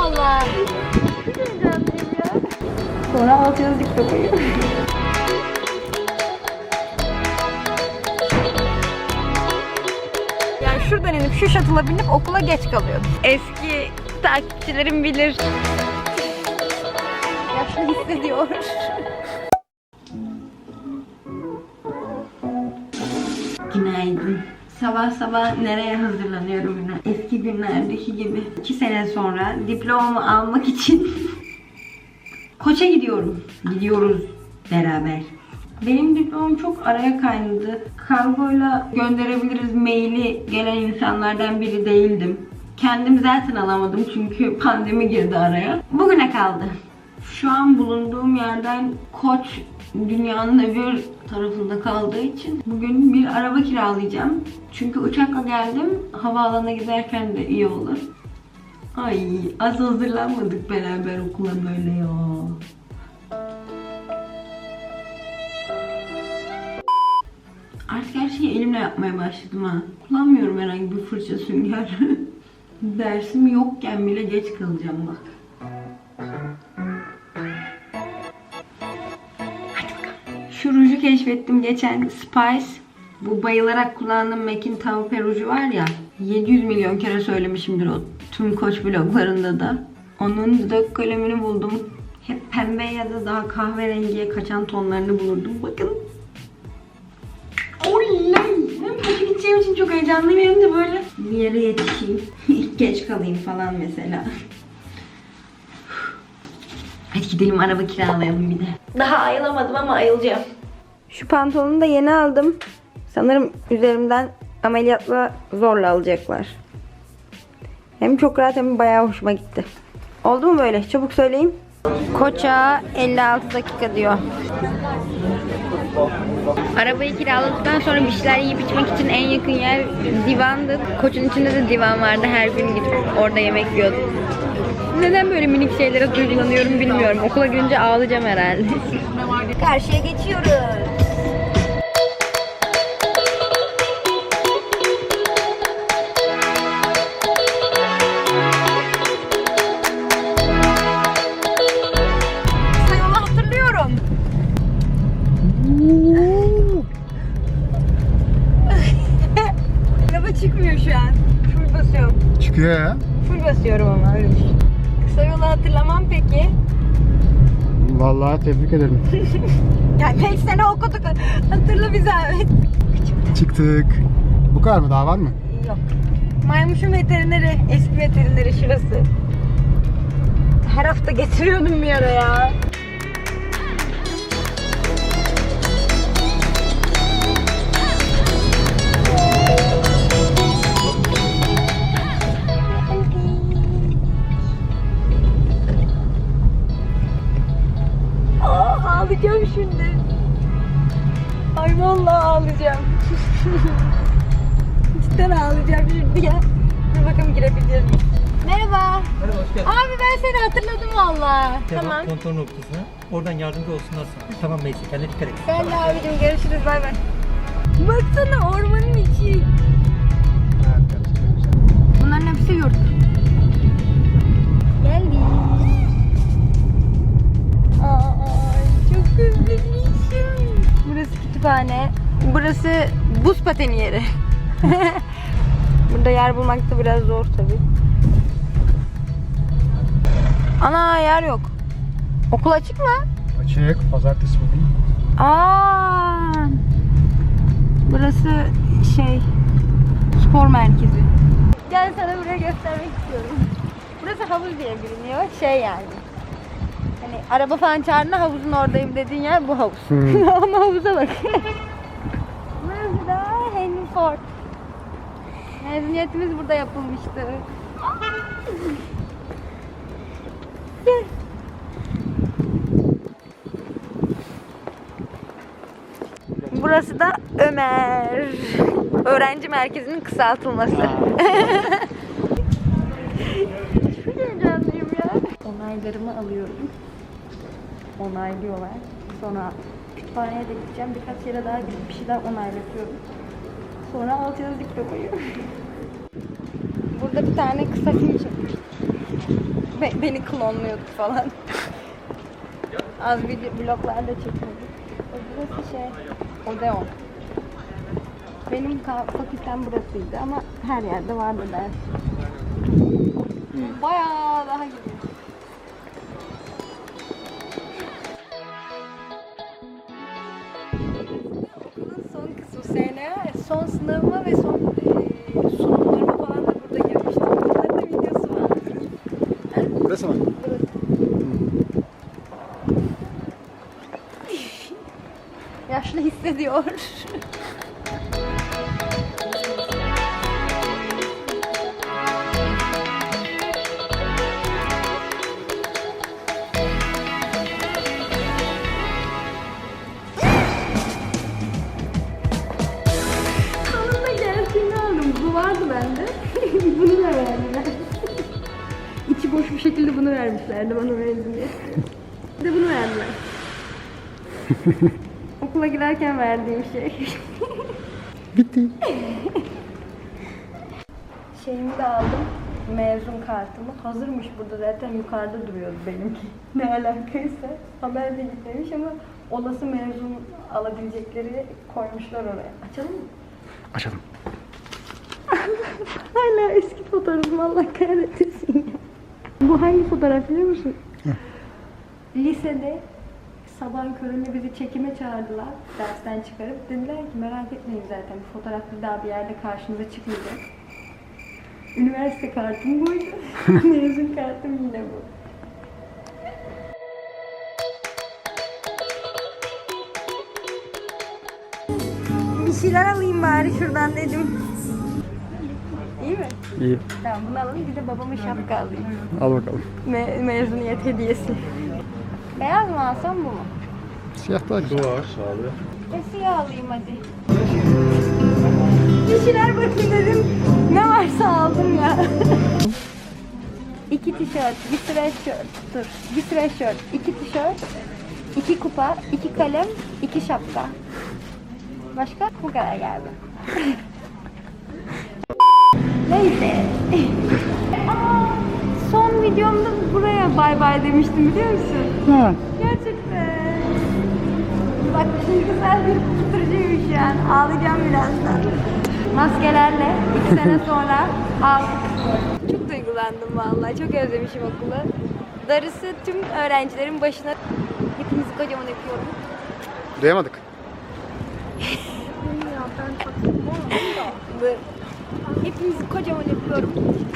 valla. Sonra alt yazı diktokuyu. Yani şuradan inip şu shuttle'a binip okula geç kalıyordum. Eski takipçilerim bilir. Yaşlı hissediyor. Günaydın. Sabah sabah nereye hazırlanıyorum yine? Eski günlerdeki gibi. İki sene sonra diplomamı almak için Koç'a gidiyorum. Gidiyoruz beraber. Benim diplomam çok araya kaynadı. Kargoyla gönderebiliriz maili gelen insanlardan biri değildim. Kendim zaten alamadım çünkü pandemi girdi araya. Bugüne kaldı. Şu an bulunduğum yerden Koç dünyanın öbür tarafında kaldığı için bugün bir araba kiralayacağım. Çünkü uçakla geldim. Havaalanına giderken de iyi olur. Ay az hazırlanmadık beraber okula böyle ya. Artık her şeyi elimle yapmaya başladım ha. Kullanmıyorum herhangi bir fırça sünger. Dersim yokken bile geç kalacağım bak. Keşfettim geçen Spice. Bu bayılarak kullandığım MAC'in taupe ruju var ya. 700 milyon kere söylemişimdir o tüm koç bloglarında da. Onun dudak kalemini buldum. Hep pembe ya da daha kahverengiye kaçan tonlarını bulurdum. Bakın. Hem koşu gideceğim için çok heyecanlıyım hem de böyle bir yere yetişeyim. Geç kalayım falan mesela. Hadi gidelim araba kiralayalım bir de. Daha ayılamadım ama ayılacağım. Şu pantolonu da yeni aldım. Sanırım üzerimden ameliyatla zorla alacaklar. Hem çok rahat hem bayağı hoşuma gitti. Oldu mu böyle? Çabuk söyleyin. Koça 56 dakika diyor. Arabayı kiraladıktan sonra bir şeyler yiyip içmek için en yakın yer divandı. Koçun içinde de divan vardı. Her gün gidip orada yemek yiyordum. Neden böyle minik şeylere duygulanıyorum bilmiyorum. Okula girince ağlayacağım herhalde. Karşıya geçiyoruz. Vallahi tebrik ederim. Ya 5 sene okuduk. Hatırla bir zahmet. Çıktık. Bu kadar mı? Daha var mı? Yok. Maymuşun veterineri, eski veterineri şurası. Her hafta getiriyordum bir ara ya. Ağlayacağım şimdi. Ay vallahi ağlayacağım. Cidden ağlayacağım şimdi ya. Dur bakalım girebilir miyim? Merhaba. Merhaba hoş geldin. Abi ben seni hatırladım valla. Devam Tamam. kontrol noktasına. Oradan yardımcı olsunlar sana. Tamam neyse kendine dikkat et. Sen de abicim görüşürüz bay bay. Baksana ormanın içi. Burası buz pateni yeri. Burada yer bulmak da biraz zor tabi. Ana yer yok. Okul açık mı? Açık. Pazartesi bugün. Aa, burası şey spor merkezi. Gel sana buraya göstermek istiyorum. Burası havuz diye biliniyor. Şey yani. Hani araba falan çağırdığında havuzun oradayım dediğin yer bu havuz. Hmm. Ama havuza bak. Ford. Mezuniyetimiz burada yapılmıştı. Burası da Ömer. Öğrenci merkezinin kısaltılması. Çok heyecanlıyım ya. Onaylarımı alıyorum. Onaylıyorlar. Sonra kütüphaneye de gideceğim. Birkaç yere daha gidip bir şeyler onaylatıyorum. Sonra alt yazı diktokuyu. Burada bir tane kısa film çekmiştim. Be- beni klonluyorduk falan. Az video bloklarda çekiyorduk. O Burası şey, Odeon. Benim fakültem burasıydı ama her yerde vardı ders. Bayağı daha gidiyor. Son sınavıma ve son e, sunumlarıma falan da burada girmiştim. Bunların da videosu var. Burası mı? Yaşlı hissediyor. Vermişlerdi bana diye. Bir de bunu verdiler. Okula giderken verdiğim şey. Bitti. Şeyimi de aldım. Mezun kartımı. Hazırmış burada zaten yukarıda duruyordu benimki. Ne alakaysa. Haber de gitmemiş ama olası mezun alabilecekleri koymuşlar oraya. Açalım mı? Açalım. Hala eski fotoğrafım Allah kahretsin. Bu hangi fotoğraf biliyor musun? Lisede sabahın köründe bizi çekime çağırdılar. Dersten çıkarıp dediler ki merak etmeyin zaten bu fotoğraf bir daha bir yerde karşınıza çıkmayacak. Üniversite kartım buydu. Mezun kartım yine bu. Bir şeyler alayım bari şuradan dedim. İyi. Tamam bunu alalım bir de babama şapka alayım. Al bakalım. Me- mezuniyet hediyesi. Beyaz mı alsam bu mu? Siyah daha güzel. E siyah alayım hadi. Bir şeyler bakayım dedim. Ne varsa aldım ya. iki tişört, bir sweatshirt, dur. Bir sweatshirt, iki tişört, iki kupa, iki kalem, iki şapka. Başka? Bu kadar geldi. Neyse. Aa, son videomda buraya bay bay demiştim biliyor musun? Ha. Gerçekten. Bak şimdi güzel bir kuturucuymuş yani. Ağlayacağım birazdan. Maskelerle iki sene sonra aldık. Çok duygulandım vallahi. Çok özlemişim okulu. Darısı tüm öğrencilerin başına. Hepinizi kocaman öpüyorum. Duyamadık. Dur. Hepinizi kocaman öpüyorum.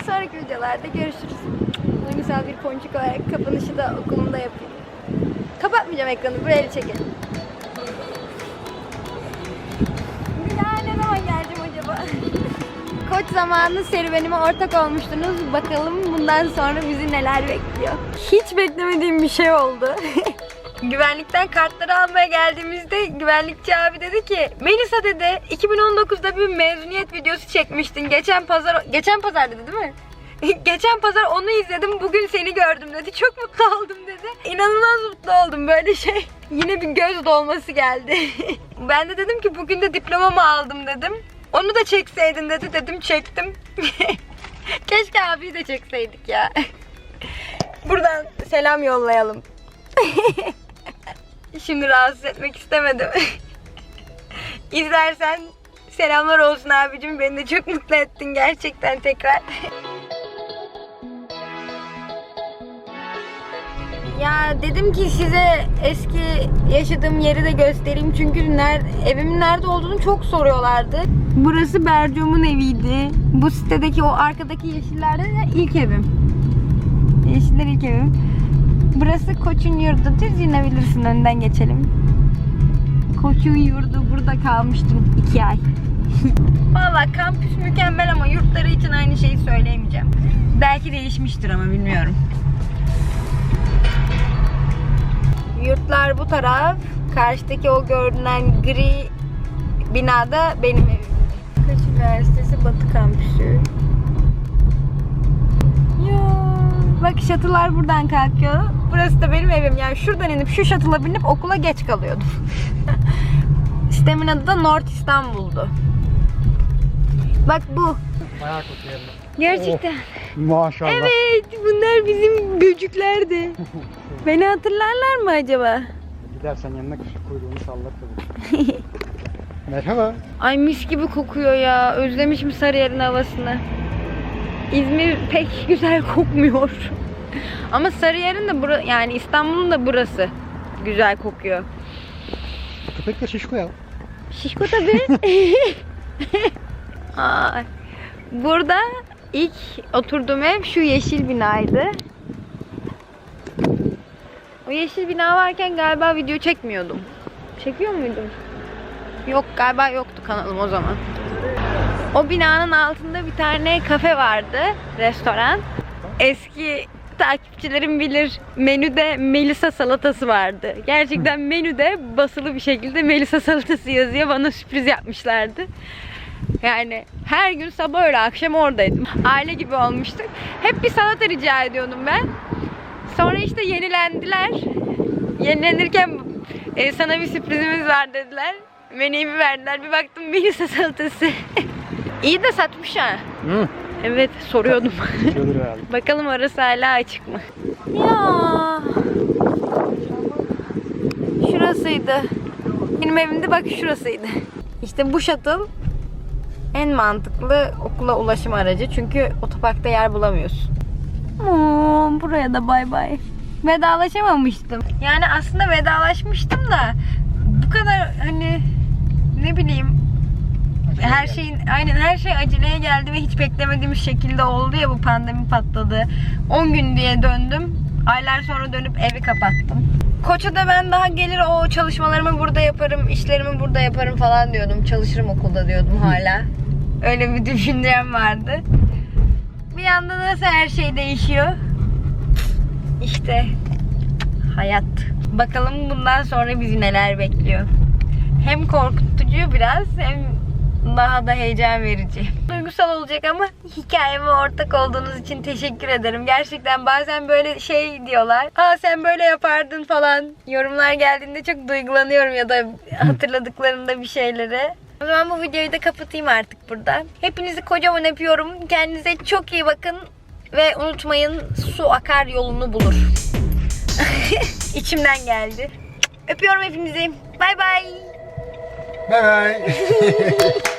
Sonraki videolarda görüşürüz. Duygusal bir ponçik olarak kapanışı da okulumda yapayım. Kapatmayacağım ekranı. Buraya çekelim. Bir daha ne zaman geleceğim acaba? Koç zamanı serüvenime ortak olmuştunuz. Bakalım bundan sonra bizi neler bekliyor. Hiç beklemediğim bir şey oldu. Güvenlikten kartları almaya geldiğimizde güvenlikçi abi dedi ki Melisa dedi 2019'da bir mezuniyet videosu çekmiştin. Geçen pazar geçen pazar dedi değil mi? Geçen pazar onu izledim. Bugün seni gördüm dedi. Çok mutlu oldum dedi. İnanılmaz mutlu oldum böyle şey. Yine bir göz dolması geldi. ben de dedim ki bugün de diplomamı aldım dedim. Onu da çekseydin dedi. Dedim çektim. Keşke abiyi de çekseydik ya. Buradan selam yollayalım. Şimdi rahatsız etmek istemedim. İzlersen selamlar olsun abicim. Beni de çok mutlu ettin gerçekten tekrar. Ya dedim ki size eski yaşadığım yeri de göstereyim çünkü ner- evimin nerede olduğunu çok soruyorlardı. Burası Bercom'un eviydi. Bu sitedeki o arkadaki yeşillerde de ilk evim. Yeşiller ilk evim. Burası Koç'un yurdu. Düz inebilirsin önden geçelim. Koç'un yurdu burada kalmıştım iki ay. Valla kampüs mükemmel ama yurtları için aynı şeyi söyleyemeyeceğim. Belki değişmiştir ama bilmiyorum. Yurtlar bu taraf. Karşıdaki o görünen gri binada benim evim. Kaç Üniversitesi Batı Kampüsü. Bak şatılar buradan kalkıyor. Burası da benim evim. Yani şuradan inip şu şatıla binip okula geç kalıyordum. Sitemin adı da North İstanbul'du. Bak bu. Bayağı kokuyor. Gerçekten. Maşallah. Evet bunlar bizim böcüklerdi. Beni hatırlarlar mı acaba? Gidersen yanına kuyruğunu sallar tabii. Merhaba. Ay mis gibi kokuyor ya. Özlemişim Sarıyer'in havasını. İzmir pek güzel kokmuyor. Ama Sarıyer'in de bura yani İstanbul'un da burası güzel kokuyor. Köpek de şişko ya. Şişko tabii. Ay. Burada ilk oturduğum ev şu yeşil binaydı. O yeşil bina varken galiba video çekmiyordum. Çekiyor muydum? Yok galiba yoktu kanalım o zaman. O binanın altında bir tane kafe vardı, restoran. Eski takipçilerim bilir menüde Melisa salatası vardı. Gerçekten menüde basılı bir şekilde Melisa salatası yazıyor. Bana sürpriz yapmışlardı. Yani her gün sabah öyle akşam oradaydım. Aile gibi olmuştuk. Hep bir salata rica ediyordum ben. Sonra işte yenilendiler. Yenilenirken e, sana bir sürprizimiz var dediler. Menüyü bir verdiler. Bir baktım Melisa salatası. İyi de satmış ha. Hı. Evet soruyordum. Herhalde. Bakalım orası hala açık mı? Ya. Şurasıydı. Benim evimde bak şurasıydı. İşte bu shuttle en mantıklı okula ulaşım aracı. Çünkü otoparkta yer bulamıyorsun. Oo, buraya da bay bay. Vedalaşamamıştım. Yani aslında vedalaşmıştım da bu kadar hani ne bileyim her şeyin aynen her şey aceleye geldi ve hiç beklemediğimiz şekilde oldu ya bu pandemi patladı. 10 gün diye döndüm. Aylar sonra dönüp evi kapattım. Koça'da ben daha gelir o çalışmalarımı burada yaparım, işlerimi burada yaparım falan diyordum. Çalışırım okulda diyordum hala. Öyle bir düşüncem vardı. Bir anda nasıl her şey değişiyor? İşte hayat. Bakalım bundan sonra bizi neler bekliyor. Hem korkutucu biraz hem daha da heyecan verici. Duygusal olacak ama hikayeme ortak olduğunuz için teşekkür ederim. Gerçekten bazen böyle şey diyorlar. Aa sen böyle yapardın falan. Yorumlar geldiğinde çok duygulanıyorum ya da hatırladıklarında bir şeyleri. O zaman bu videoyu da kapatayım artık burada. Hepinizi kocaman öpüyorum. Kendinize çok iyi bakın. Ve unutmayın su akar yolunu bulur. İçimden geldi. Öpüyorum hepinizi. Bay bay. Bye bye.